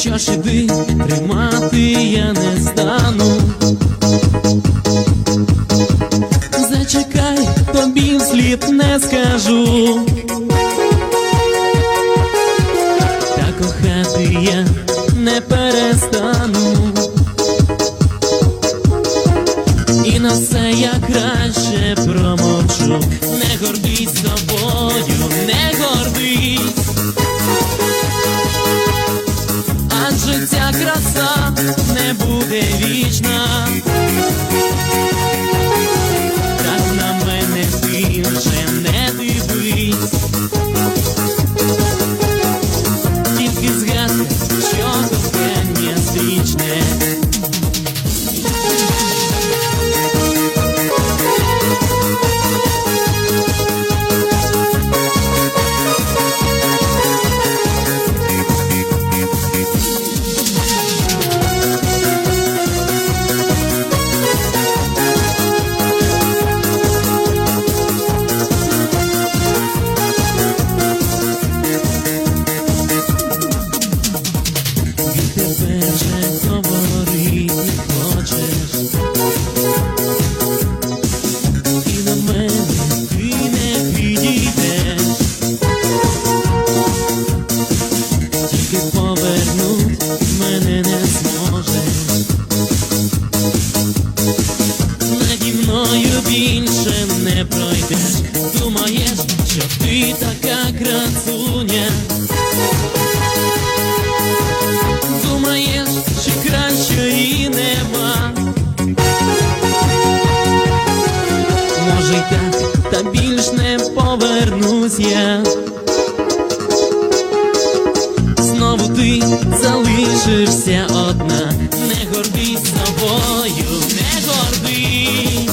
Що ж іди, тримати я не стану. Зачекай, тобі вслід не скажу. Та кохати я не перестану. І на все я краще промовчу. Не гордись собою, буде вічна. Так на мене більше не дивись. Повернуть мене не зможеш. Наді мною більше не пройдеш. Думаєш, що ти така залишишся одна, не гордись собою, не гордись.